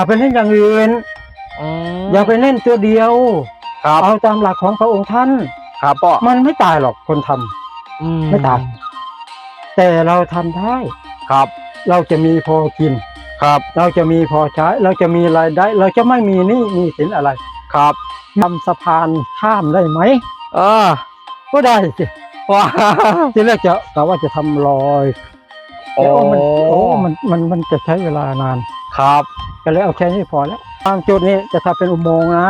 อย่าไปเล่นอย่างอื่นอืมอย่าไปเล่นตัวเดียว ครับเอาตามหลักของพระองค์ท่าน ครับพ่อมันไม่ตายหรอกคนทำ อืไม่ตาย แต่เราทำได้ ครับเราจะมีพอกิน ครับเราจะมีพอใช้ เราจะมีรายได้ เราจะไม่มีหนี้มีสินอะไรครับทำสะพานข้ามได้ไหม เออก็ได้สิว้าทีแรกจะกะว่าจะทำรอยโอ้แต่ว่ามันโอ้มันมันมันจะใช้เวลานาน ครับ ก็เลยเอาแค่นี้พอแล้วตามจุดนี้จะทำเป็นอุโมงค์นะ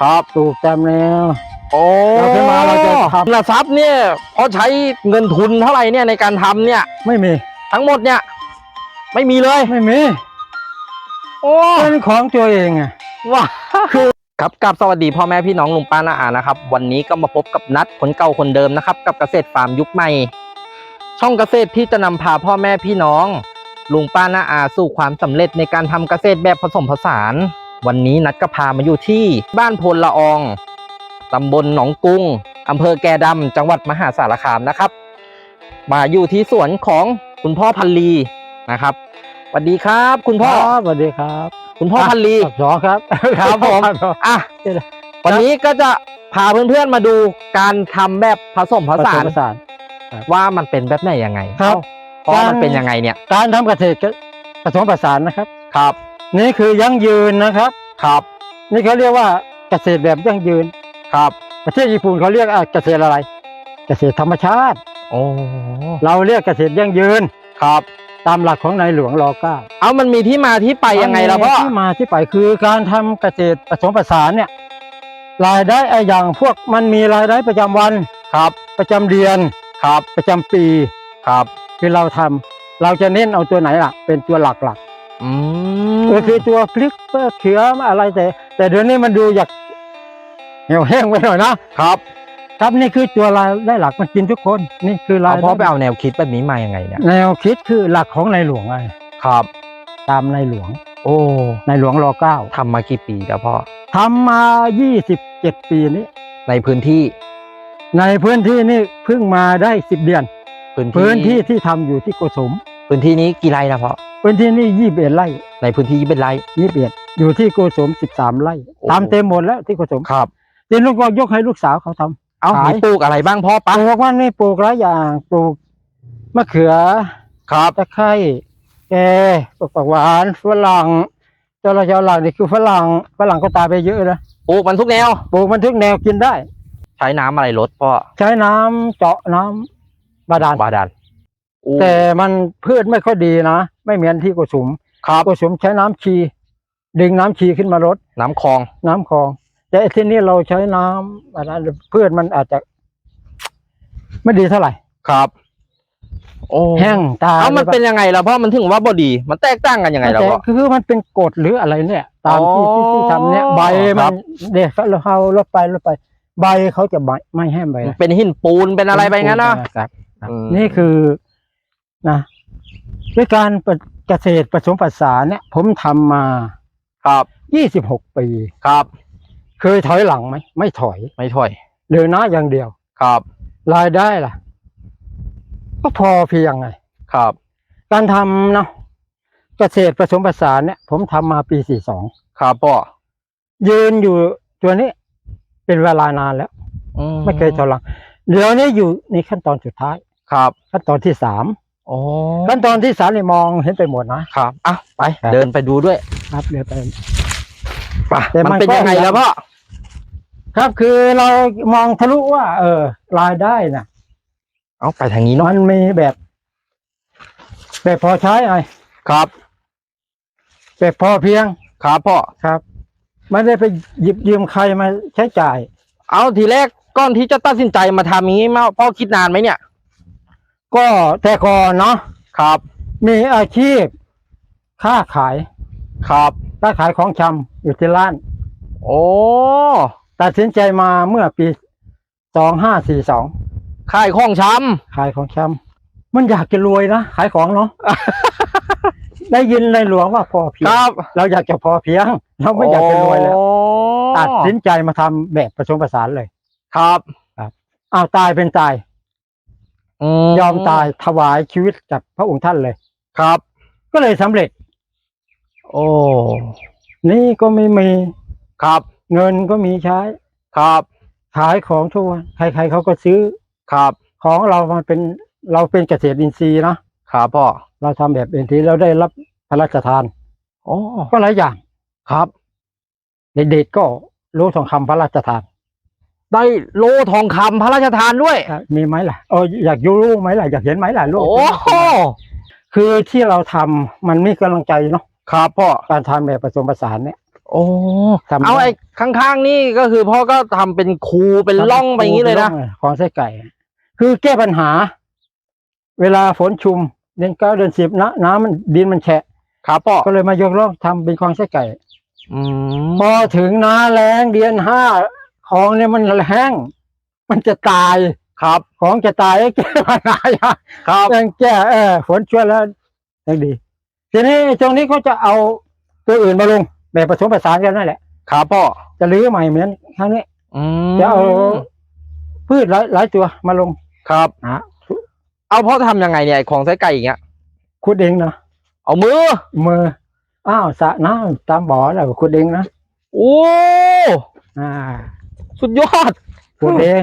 ครับปลูกตามแนว โอ้เราขึ้นมาเราจะทำ หลักทรัพย์เนี่ยพอใช้เงินทุนเท่าไหร่เนี่ยในการทำเนี่ย ไม่มี ทั้งหมดเนี่ย ไม่มีเลย ไม่มีโอ้เป็นของตัวเองไงว้าคือครับกับสวัสดีพ่อแม่พี่น้องลุงป้าน้าอานะครับ วันนี้ก็มาพบกับนัดคนเก่าคนเดิมนะครับ กับเกษตรฟาร์มยุคใหม่ ช่องเกษตรที่จะนำพาพ่อแม่พี่น้อง ลุงป้าน้าอาสู่ความสำเร็จในการทำเกษตรแบบผสมผสาน วันนี้นัดก็พามาอยู่ที่บ้านพลละอองตำบลหนองกุงอำเภอแก่ดำจังหวัดมหาสารคามนะครับ มาอยู่ที่สวนของคุณพ่อพันลีนะครับสวัสดีครับ คุณพ่อครับสวัสดีครับ คุณพ่อพันลีสองครับครับผมอะวันนี้ก็จะพาเพื่อนๆมาดูการทำแบบผสมผผสสามนผสานว่ามันเป็นแบบไหนยังไงครับ เพราะการมันเป็นยังไงเนี่ย การทำเกษตรผสมผสานนะครับ ครับ นี่คือยั่งยืนนะครับ ครับ นี่เขาเรียกว่าเกษตรแบบยั่งยืน ครับ ประเทศญี่ปุ่นเขาเรียกอะเกษตรอะไร เกษตรธรรมชาติ โอ้เราเรียกเกษตรยั่งยืน ครับ ตามหลักของในหลวงรอเก้าเอามันมีที่มาที่ไปยังไงล่ะพ่อที่มาที่ไปคือการทำเกษตรผสมผสานเนี่ย รายได้ไอ้อย่างพวกมันมีรายได้ประจำวัน ครับ ประจำเดือน ครับ ประจำปี ครับ คือเราทำเราจะเน้นเอาตัวไหนล่ะ เป็นตัวหลักอืๆมก็คือตัวพริกเปอร์เขืออะไรแต่ แต่เดี๋ยวนี้มันดูอยากเหี่ยวแห้งไปหน่อยนะครับ ครับนี่คือตัวรายได้หลักมันกินทุกคน นี่คือราเอายพ่อไปได้เอาแนวคิดแบบนี้มายังไงเนี่ยแนวคิดคือหลักของในหลวงไงครับ ตามในหลวง โอ้ในหลวงรอเก้าทำมากี่ปีแล้วพ่อทำมา27ปีนี้ ในพื้นที่ ในพื้นที่นี่เพิ่งมาได้10เดือน พื้นที่พื้นที่ที่ทำอยู่ที่โกสม พื้นที่นี้กี่ไร่ละพ่อพื้นที่นี่21ไร่ในพื้นที่เป็นไร่21อยู่ที่โกสม13ไร่โอ้ตามเต็มหมดแล้วที่โกสมครับ ทีนี้ก็ยกให้ลูกสาวเขาทำ เอาขาย มีปลูกอะไรบ้างพ่อปปะลูกว่านี่ปลูกหลายอย่างปลูกมะเขือครับ ตะไคร้แกปลูกผักหวานฝรั่งเจ้าละเจ้าหลังนี่คือฝรั่งฝรั่งก็ตายไปเยอะนะปลูกมันทุกแนว ปลูกมันทุกแนวกินได้ ใช้น้ำอะไรลดพ่อ ใช้น้ำเจาะน้ำ บาดาลบาดาลโอ้แต่มันพืชไม่ค่อยดีนะ ไม่เหมือนที่โกสุมครับโกสุมใช้น้ำชี ดึงน้ำชีขึ้นมาลดน้ำคลอง น้ำคลอง แต่ไอ้ที่นี่เราใช้น้ำอะไรพืชมันอาจจะ ไม่ดีเท่าไหร่ครับ โอ้แห้งตายเอามันลยเป็นยังไงล่ะพ่อมันถึงว่าบอดี มันแตกต่างกันยังไงล่ะแต่พ่อคือมันเป็นกรดหรืออะไรเนี่ย ตามที่อ๋อที่ที่ทำเนี่ยใบคมัรันบเด็กเราเอาลดไปลดไป ใบเขาจะไม่ไม่แห้งใบนะเป็นหินปูนเป็นอะไรไปงั้นนะครับ อืม นี่คือนะด้วยการเกษตรผสมผสานเนี่ย ผมทำมา ครับ26 ปี ครับ เคยถอยหลังไหม ไม่ถอยไม่ถอยเดินหน้าอย่างเดียว ครับ รายได้ล่ะ ก็พอเพียงไง ครับ การทำเนาะเกษตรผสมผสานเนี่ย ผมทำมาปี42ครับพ่อยืนอยู่ตัวนี้เป็นเวลานานแล้ว อืไม่เคยถอยหลังเดี๋ยวนี้อยู่ในขั้นตอนสุดท้าย ครับขั้นตอนที่สามโอ้ขั้นตอนที่สามเนี่ยมองเห็นไปหมดนะครับอะไป ครับ เดินไปดูด้วยครับเดี๋ยวไป ไปแต่มันมันเป็นก็ ยังไงยังแล้วพ่อครับคือเรามองทะลุว่า เออรายได้น่ะ เอาไปทางนี้เนาะมันมีแบบ แบบพอใช้ไงครับ แบบพอเพียงครับพ่อครับไม่ได้ไปหยิบยืมใครมาใช้จ่าย เอาทีแรกก่อนที่จะตัดสินใจมาทำอย่างนี้มาพ่อคิดนานไหมเนี่ย ก็แต่ก่อนเนาะครับมีมีอาชีพค้าขายครับค้าขายของชำอยู่ที่ร้าน โอ้ตัดสินใจมาเมื่อปีสองห้าสี่สองขายของชขายของชำมันอยากจะรวยนะ ขายของเนาะ ได้ยินในหลวงว่าพอเพียำงครับเราอยากจะพอเพียง เราไม่อยากจะรวยแล้วโอ้ตัดสินใจมาทำแบบผสมผสานเลยครับ อ้าวตายเป็นตายม ยอมตายถวายชีวิตกับพระองค์ท่านเลย ครับ ก็เลยสำเร็จ โอ้นี่ก็ไม่มีครับ เงินก็มีใช้ ครับ ขายของทุกวันใคร ๆเขาก็ซื้อครับ ของเรามันเป็นเราเป็นเกษตรอินทรีย์นะครับพ่อเราทำแบบอินทรีย์เราได้รับพระราชทานโอ้ก็หลายอย่างครับ เด็กๆก็รู้ทองคำพระราชทาน ได้โลทองคำพระราชทานด้วยอะมีไหมล่ะเอออยากรู้ไหมล่ะอยากเห็นไหมล่ะลูกโอ้โหคือที่เราทำมันมีกำลังใจเนาะครับพ่อการทำแบบผสมผสานเนี่ย โอ้ทำเอาไอ้ข้างๆนี่ก็คือพ่อก็ทำเป็นคูเป็นร่องไปอย่างนี้เลยนะของไส้ไก่ คือแก้ปัญหา เวลาฝนชุมเดือนเก้าเดือนสิบน้ำน้ำมันดินมันแฉะครับพ่อก็เลยมายกล่องทำเป็นคลองไส้ไก่อืมพอถึงหน้าแรงเดือนห้า ของเนี่ยมันแห้ง มันจะตายครับ ของจะตายแก้ปัญหาอย่างครับยังแก้เออฝนช่วยแล้วยังดี ทีนี้ตรงนี้ก็จะเอาตัวอื่นมาลงแบบผสมผสานกันนั่นแหละครับพ่อจะรื้อใหม่เหมือนครั้งนี้อืมจะเอาพืชหลายหลายตัวมาลงครับนะเอาพ่อทำยังไงเนี่ยไอ้ของไส้ไก่อย่างเงี้ยขุดเองนะเอามือ มืออ้าวสระน้ำตามบ่อแล้วก็ขุดเองนะโอ้อ่า สุดยอดขุดเอง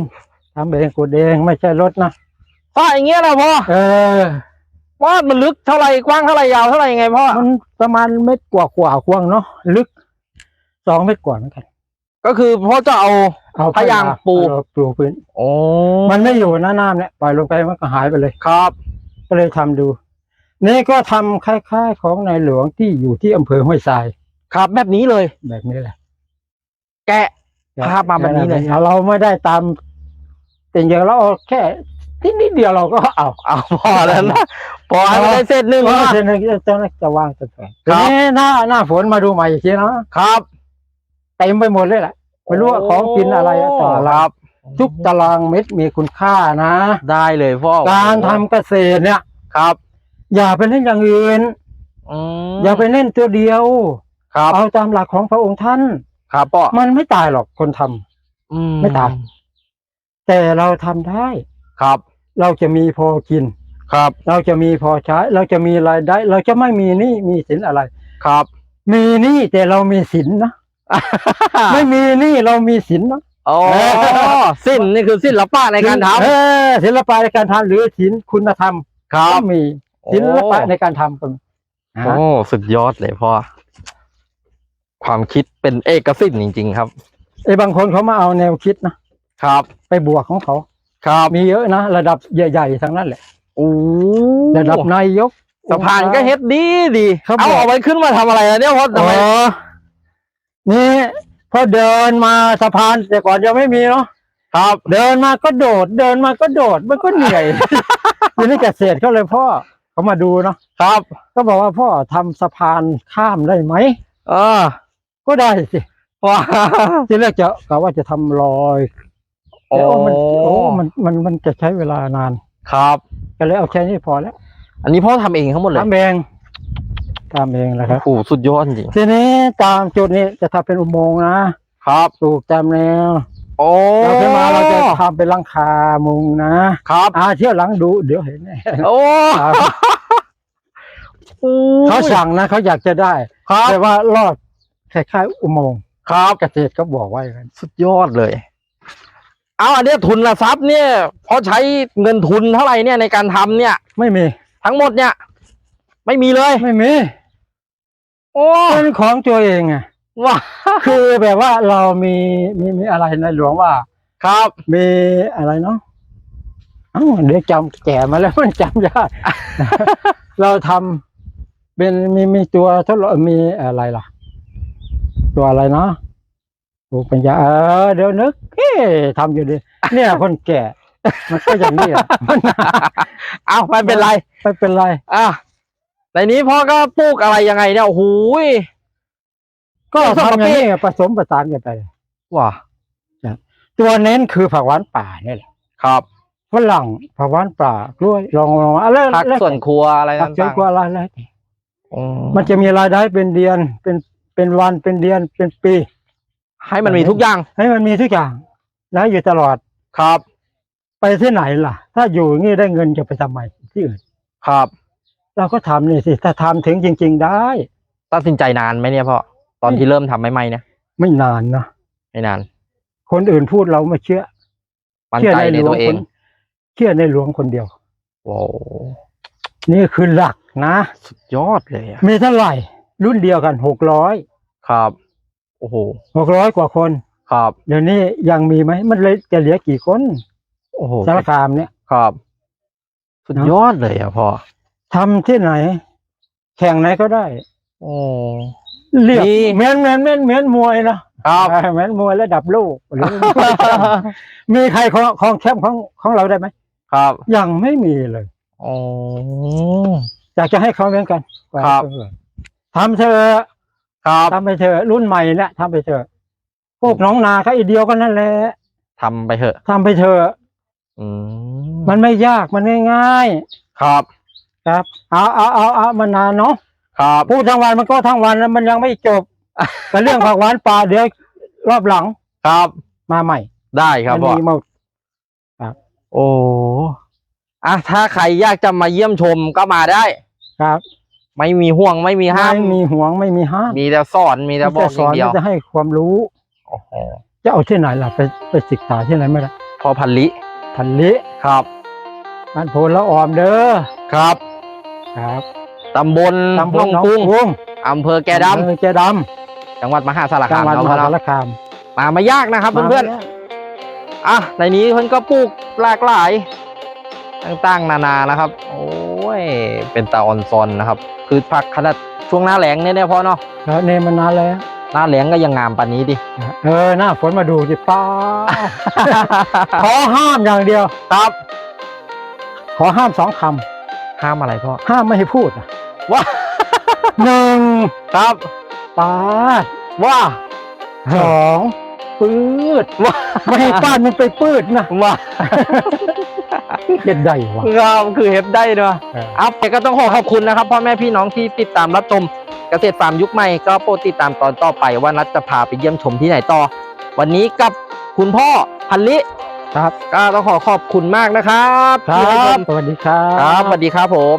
ทำเองขุดเองไม่ใช่รถนะพ่ออย่างเงี้ยนะพ่อเออว่ามันลึกเท่าไหร่กว้างเท่าไหร่ยาวเท่าไหร่ยังไงพ่อมันประมาณเม็ดกว่ากว่าๆควางเนาะลึกสองเม็ดกว่าเหมือนกัน ก็คือพ่อจะเอาเอาพยางค์ปูเอาปูพื้นโอ้มันไม่อยู่หน้าน้ำเนี่ยปล่อยลงไปมันก็หายไปเลยครับ ก็เลยทำดู นี่ก็ทำคล้ายๆของในหลวงที่อยู่ที่อำเภอห้วยทราย ครับแบบนี้เลยแบบนี้แหละ แกะ ภาพมาแบบนี้เลยเราไม่ได้ตามแต่อย่างเราเอาแค่นิดนิดเดียวเราก็เอาเอาพอแล้วนะพอให้มันได้เศษหนึ่งเพราะนะเช่นนี้เจ้าหน้าจะวางตัวแทนครัทีบนี้หน้าหน้าฝนมาดูใหม่อีกทีนะครับเต็มไปหมดเลยแหละไม่รู้ว่าของกินอะไรอะต่อคละรับทุกตารางเม็ดมีคุณค่านะ ได้เลยพ่อการทำเกษตรเนี่ยครับ อย่าไปเล่นอย่างอื่นอืมอย่าไปเล่นตัวเดียวครับเอาตามหลักของพระองค์ท่าน ครับพ่อมันไม่ตายหรอกคนทำอืไม่ตาย แต่เราทำได้ ครับ เราจะมีพอกิน ครับ เราจะมีพอใช้ เราจะมีรายได้ เราจะไม่มีหนี้มีสินอะไร ครับ มีหนี้แต่เรามีสินนะไม่มีหนี้เรามีสินนะโอ้สิ้นนี่คือสิ้นละป้าในการทเออศิลปะในการทำหรือสินคุณธรรมำครัก็บมีศิลปะในการทำก็มีโอ้สุดยอดเลยพ่อ ความคิดเป็นเอกสิทธิ์จริง ๆ ครับไอ้บางคนเขามาเอาแนวคิดนะครับ ไปบวกของเขา ครับมีเยอะนะระดับใหญ่ๆทั้งนั้นแหละโอ้ระดับนายก สะพานก็เฮ็ดดีดีเขาเอาบอกเอาไว้ขึ้นมาทำอะไรอะเนี่ยพ่อทำอ๋ไมอนี่พอเดินมาสะพานแต่ก่อนยังไม่มีเนาะครับ เดินมาก็โดด เดินมาก็โดดมันก็เหนื่อย ทีนี้เกษตรเขาเลยพ่อเขามาดูเนาะครับ ก็บอกว่าพ่อทำสะพานข้ามได้ไหม เออ ก็ได้สิว้าทีแรกจะกะว่าจะทำรอยโอ้แต่ว่ามันโอ้มันมันมันจะใช้เวลานาน ครับ ก็เลยเอาแค่นี้พอแล้วอันนี้พ่อทำเองทั้งหมดเลยทำเองทำเองนะครับ โอ้โหสุดยอดจริงทีนี้ตามจุดนี้จะทำเป็นอุโมงค์นะครับ ปลูกตามแนวโอ้เราขึ้นมาเราจะทำเป็นหลังคามุงนะครับอ่าเที่ยวหลังดูเดี๋ยวเห็นแน่ โอ้ครับโอ้เขาสั่งนะเขาอยากจะได้ ครับ แต่ว่ารอด คล้ายๆอุโมงค์ครับเกษตรก็บอกไว้กันสุดยอดเลย เอาอันเนี้ยทุนละทรัพย์เนี่ยพอใช้เงินทุนเท่าไหร่เนี่ยในการทำเนี่ย ไม่มี ทั้งหมดเนี่ย ไม่มีเลย ไม่มีโอ้เป็นของตัวเองไงว้าคือแบบว่าเรามีมีมีอะไรในหลวงว่า ครับ มีอะไรเนาะเอ้าเดี๋ยวจำแก่มาแล้วมันจำยาก เราทำเป็นมีมีตัวทดลองมีอะไรล่ะ ตัวอะไรเนาะปลูกปัญญาเออเดี๋ยวนึกเอ๊ะทำอยู่ดีเนี่ยคนแก่ มันก็อย่างนี้อะมันเอาไม่เป็นไร ไม่เป็นไร อะในนี้พ่อก็ปลูกอะไรยังไงเนี่ยโอ้โหย ก็ผสมทำอย่างประเภนี้ทผสมประสานกันไป ว้าตัวเน้นคือผักหวานป่าเนี่ยแหละครับ ฝรั่งผักหวานป่ากล้วยลองลองอะไรพักแล้วส่วนครัวอะไรผักสวนต่างครัวอะไรแล้วๆอืมมันจะมีรายได้เป็นเดือนเป็น เป็นวันเป็นเดือนเป็นปี ให้มันมีทุกอย่างให้มันมีทุกอย่างนะอยู่ตลอดครับ ไปที่ไหนล่ะ ถ้าอยู่อย่างนี้ได้เงินจะไปทำไมที่อื่นครับ เราก็ทำนี่สิถ้าทำถึงจริง ๆได้ตัดสินใจนานไหมเนี่ยพ่อตอนที่เริ่มทำใหม่ๆเนี่ยไม่นานนะไม่นาน คนอื่นพูดเราไม่เชื่อมั่นเชื่อใจในหลตัววเอคงนเชื่อในหลวงคนเดียวโอ้นี่คือหลักนะ สุดยอดเลยอะมีเท่าไหร่ รุ่นเดียวกันหกร้อย ครับ โอ้โหหกร้อยกว่าคน ครับเดี๋ยวนี้ยังมีไหมมันเลยจะเหลือกี่คนโอ้โหสารคามเนี่ยครับสุดยอดเลยอะพ่อทำที่ไหน แข่งไหนก็ได้โอ้เรียกนี่เหมือนเหมือนเหมือนเหมือนมวยนะครับเออเหมือนมวยระดับโลกหรือมีใครของของแชมป์ของของเราได้ไหมครับ ยังไม่มีเลยโอ้อยากจะให้เขาเหมือนกันครับทำเธอะ ครับทำไปเถอะรุ่นใหม่เนี่ยทำไปเถอะพวกน้องนาเขาอีเดียวกันนั่นแหละทำไปเถอะทำไปเถอะอืมมันไม่ยากมันง่ายครับๆครับเอาเอาเอาเอามานานเนาะครับพูดทั้งวันมันก็ทั้งวันแล้วมันยังไม่จบ กับเรื่องผักหวานป่าเดี๋ยวรอบหลังครับมาใหม่ได้ครับมันพ่อ มีหมด โอ้อะถ้าใครอยากจะมาเยี่ยมชมก็มาได้ ครับ ไม่มีห่วงไม่มีห้ามไม่มีห่วงไม่มีห้ามมีแต่สอนมีแต่บอกอสย่าองนเดียวจะให้ความรู้โอ้โหจะเอาที่ไหนล่ะไปไปศึกษาที่ไหนไม่ได้พ่อพันลิทันลิครับบ้านโพลละออมเด้อครับ ครับตำบลตำบลหนองกุ้งกุ้งอำเภอแก่ดอำเภอแกดำจังหวัดมหาสารำจัคางมหวัดเนาะมพ่อหาเนาะสารคามมาไม่ยากนะครับเพื่อนๆอะในนี้เพื่อนก็ปลูกหลากหลาย ต่างๆ นานานะครับ โอ้ย เป็นตาออนซอนนะครับ คือผักขนาดช่วงหน้าแหลงเนี่ยเนี่ยพ่อเนาะแล้วเนี่ยมันนานแล้วหน้าแหลงก็ยังงามปานนี้ดิ เออ หน้าฝนมาดูดิป้า ขอห้ามอย่างเดียว ครับ ขอห้ามสองคห้ามอะไรพ่อำห้ามไม่ให้พูดนะว่าหนึ่งครับปาดว่าสองปืดว่าไม่ให้ป้านมันไปปืดนะว่า เด็ดใดวะครับคือเฮ็ดได้เนาะเอออัพก็ต้องขอขอบคุณนะครับพ่อแม่พี่น้องที่ติดตามรับชมเกษตรฟาร์มยุคใหม่ก็โปรดติดตามตอนต่อไปว่านัดจะพาไปเยี่ยมชมที่ไหนต่อ วันนี้กับคุณพ่อพันลิครับก็ต้องขอขอบคุณมากนะครับครัที่ให้ชบมสวัสดีครับครับสวัสดีครับผม